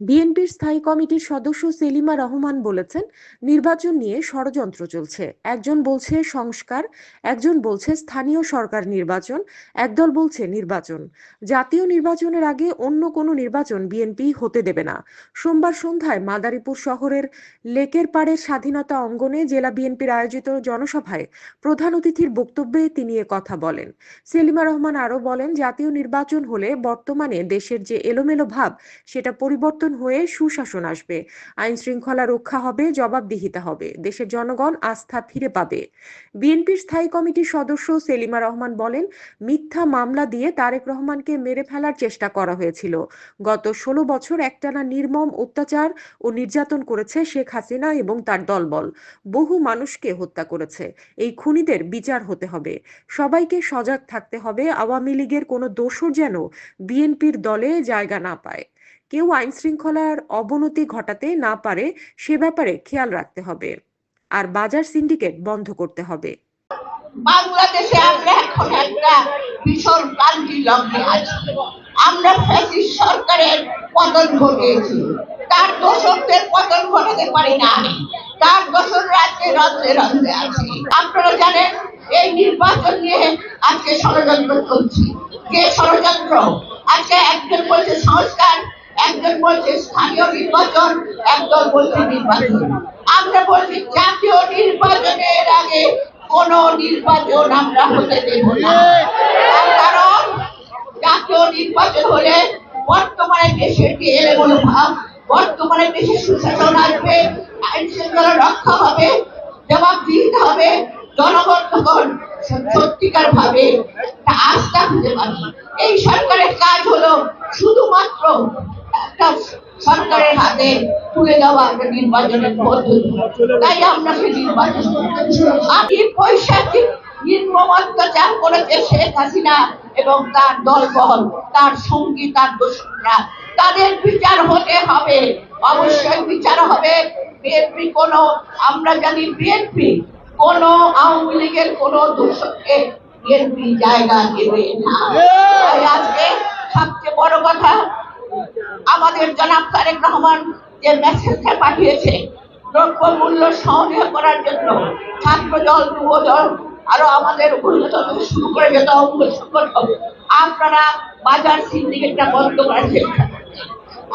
বিএনপির স্থায়ী কমিটির সদস্য সেলিমা রহমান বলেছেন, নির্বাচন নিয়ে ষড়যন্ত্র চলছে। একজন বলছে সংস্কার, একজন বলছে স্থানীয় সরকার নির্বাচন, একদল বলছে নির্বাচন। জাতীয় নির্বাচনের আগে অন্য কোনো নির্বাচন বিএনপি হতে দেবে না। সোমবার সন্ধ্যায় মাদারীপুর শহরের লেকের পাড়ের স্বাধীনতা অঙ্গনে জেলা বিএনপির আয়োজিত জনসভায় প্রধান অতিথির বক্তব্যে তিনি কথা বলেন। সেলিমা রহমান আরও বলেন, জাতীয় নির্বাচন হলে বর্তমানে দেশের যে এলোমেলো ভাব, সেটা পরিবর্তন হয়ে সুশাসন আসবে। আইন শৃঙ্খলা রক্ষা হবে, জবাবদিহিতা হবে। দেশের জনগণ আস্থা ফিরে পাবে। বিএনপির স্থায়ী কমিটির সদস্য সেলিমা রহমান বলেন, মিথ্যা মামলা দিয়ে তারেক রহমানকে মেরে ফেলার চেষ্টা করা হয়েছিল। গত ষোলো বছর একটানা নির্মম অত্যাচার ও নির্যাতন করেছে শেখ হাসিনা এবং তার দলবল। বহু মানুষকে হত্যা করেছে। এই খুনিদের বিচার হতে হবে। সবাইকে সজাগ থাকতে হবে। আওয়ামী লীগের কোনো দোষর যেন বিএনপির দলে জায়গা না পায়। কেউ আইন শৃঙ্খলার অবনতি ঘটাতে না পারে, সে ব্যাপারে খেয়াল রাখতে হবে। আর বাজার সিন্ডিকেট বন্ধ করতে হবে। বাংলাদেশে আমরা এখন একটা ভীষণ ক্রান্তি লগ্নে আছি। আমরা ফ্যাসিস্ট সরকারের পতন ঘটিয়েছি। তার দোষকদের পতন ঘটাতে পারি না তার দোষর রাজ্যে রন্ধ্রে রন্ধ্রে আছে। আপনারা জানেন, এই নির্বাচন নিয়ে আজকে ষড়যন্ত্র চলছে। যে ষড়যন্ত্র? আজকে একজন বলছে, সংস্কার একজন বলছে স্থানীয় নির্বাচন একজন বলছে নির্বাচন। আমরা বলছি, জাতীয় নির্বাচনের আগে কোন নির্বাচন আমরা হতে দেব না। কারণ, জাতীয় নির্বাচন হলে বর্তমানে দেশের ভাব বর্তমানে সুশাসন আসবে, আইন শৃঙ্খলা রক্ষা হবে জবাব দিতে হবে সত্যিকার ভাবে আস্থা খুঁজে পাবে। এই সরকারের কাজ হলো শুধুমাত্র সরকারের হাতে তুলে দেওয়া একটা নির্বাচনের পদ্ধতি তাই আমরা সেই নির্বাচন আমি পৈশাচিক নির্মম অত্যাচার করেছে শেখ হাসিনা এবং তার দলবল তার সঙ্গী তার দোষরা তাদের বিচার হতে হবে। অবশ্যই বিচার হবে। বিএনপি কোন আমরা জানি বিএনপি কোন আওয়ামী লীগের কোন দোষকে বিএনপি জায়গা দেবে না। আজকে সবচেয়ে বড় কথা আমাদের জনাব তারেক রহমান যে মেসেজটা পাঠিয়েছে দ্রব্য মূল্য সহনীয় করার জন্য ছাত্র দল, যুব দল, আরও আমাদের অন্যতম শুরু করে যত সংগঠন আপনারা বাজার সিন্ডিকেটটা বন্ধ করার চেষ্টা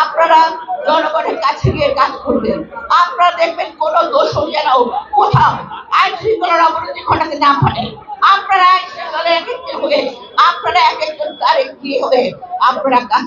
আপনারা জনগণের কাছে গিয়ে কাজ করবেন। আপনারা দেখবেন কোন দোষ যেন কোথাও আইন শৃঙ্খলার অবনতি ঘটাতে না পারে। আপনারা আইন শৃঙ্খলা এক একজন হয়ে, আপনারা এক একজন তারেক দিয়ে হয়ে আপনারা কাজ